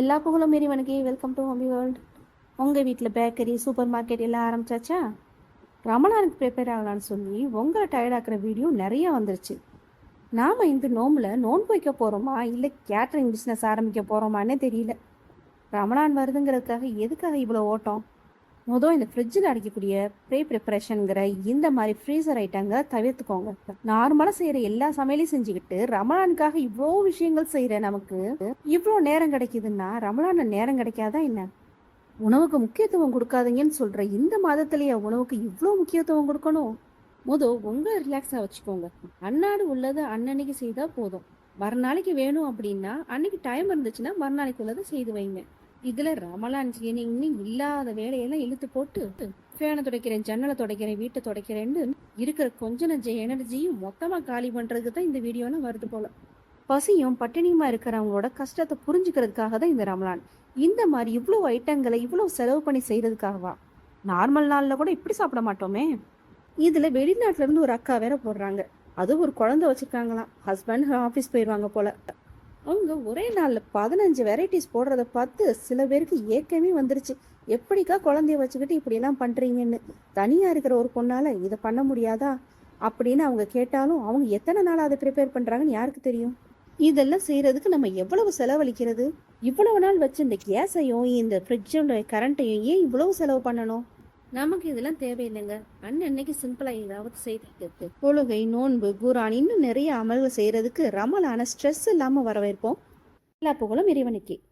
எல்லா புகழும் இறைவனுக்கு. வெல்கம் டு ஹோம்பி வேர்ல்டு உங்கள் வீட்டில் பேக்கரி சூப்பர் மார்க்கெட் எல்லாம் ஆரம்பிச்சாச்சா? ரமணானுக்கு ப்ரிப்பேர் ஆகலான்னு சொல்லி உங்களை டயர்டாக்குற வீடியோ நிறைய வந்துருச்சு. நாம் இந்த நோம்பில் நோன்பு வைக்க போகிறோமா இல்லை கேட்ரிங் பிஸ்னஸ் ஆரம்பிக்க போகிறோமான்னே தெரியல. ரமணான் வருதுங்கிறதுக்காக எதுக்காக இவ்வளோ ஓட்டம்? மொதல் இந்த ஃப்ரிட்ஜில் அடைக்கக்கூடிய ப்ரே ப்ரிப்பரேஷனுங்கிற இந்த மாதிரி ஃப்ரீசர் ஐட்டங்களை தவிர்த்துக்கோங்க. நார்மலாக செய்கிற எல்லா சமையலையும் செஞ்சுக்கிட்டு ரமலானுக்காக இவ்வளோ விஷயங்கள் செய்கிற நமக்கு இவ்வளோ நேரம் கிடைக்குதுன்னா ரமலான நேரம் கிடைக்காதா என்ன? உணவுக்கு முக்கியத்துவம் கொடுக்காதீங்கன்னு சொல்கிற இந்த மாதத்திலேயே உணவுக்கு இவ்வளோ முக்கியத்துவம் கொடுக்கணும். மொதல் உங்களை ரிலாக்ஸாக வச்சுக்கோங்க. அன்னாடு உள்ளது அன்னன்னைக்கு செய்தால் போதும். மறுநாளைக்கு வேணும் அப்படின்னா அன்னைக்கு டைம் இருந்துச்சுன்னா மறுநாளைக்கு உள்ளதை செய்து வைங்க. இதுல ரமலான் கிளீனிங்னு இல்லாத வேலையெல்லாம் இழுத்து போட்டு ஃபேனை துடைக்கிறேன் ஜன்னலை துடைக்கிறேன் வீட்டை துடைக்கிறேன்னு இருக்கிற கொஞ்ச நஞ்ச எனர்ஜியும் மொத்தமா காலி பண்றதுக்கு தான் இந்த வீடியோலாம் வருது போல. பசியும் பட்டினியுமா இருக்கிறவங்களோட கஷ்டத்தை புரிஞ்சுக்கிறதுக்காக தான் இந்த ரமலான். இந்த மாதிரி இவ்வளோ ஐட்டங்களை இவ்வளோ செலவு பண்ணி செய்யறதுக்காகவா நார்மல் நாளில் கூட இப்படி சாப்பிட மாட்டோமே. இதுல வெளிநாட்டுல இருந்து ஒரு அக்கா வேற போடுறாங்க. அது ஒரு குழந்தை வச்சிருக்காங்களாம். ஹஸ்பண்ட் ஆஃபீஸ் போயிடுவாங்க போல. அவங்க ஒரே நாளில் பதினஞ்சு வெரைட்டிஸ் போடுறத பார்த்து சில பேருக்கு ஏக்கமே வந்துருச்சு. எப்படிக்கா குழந்தைய வச்சுக்கிட்டு இப்படிலாம் பண்ணுறீங்கன்னு தனியாக இருக்கிற ஒரு பொண்ணால் இதை பண்ண முடியாதா? அப்படின்னு அவங்க கேட்டாலும் அவங்க எத்தனை நாள் அதை ப்ரிப்பேர் பண்ணுறாங்கன்னு யாருக்கு தெரியும்? இதெல்லாம் செய்கிறதுக்கு நம்ம எவ்வளவு செலவழிக்கிறது? இவ்வளவு நாள் வச்சு இந்த கேஸையும் இந்த ஃப்ரிட்ஜோட கரண்ட்டையும் ஏன் இவ்வளவு செலவு பண்ணணும்? நமக்கு இதெல்லாம் தேவையில்லைங்க. அன்னன்னைக்கு சிம்பிளாக ஏதாவது செய்து தொழுகை நோன்பு குரான் இன்னும் நிறைய அமல்கள் செய்கிறதுக்கு ரமலான ஸ்ட்ரெஸ் இல்லாமல் வரவேற்போம். எல்லா புகழும் இறைவனுக்கு.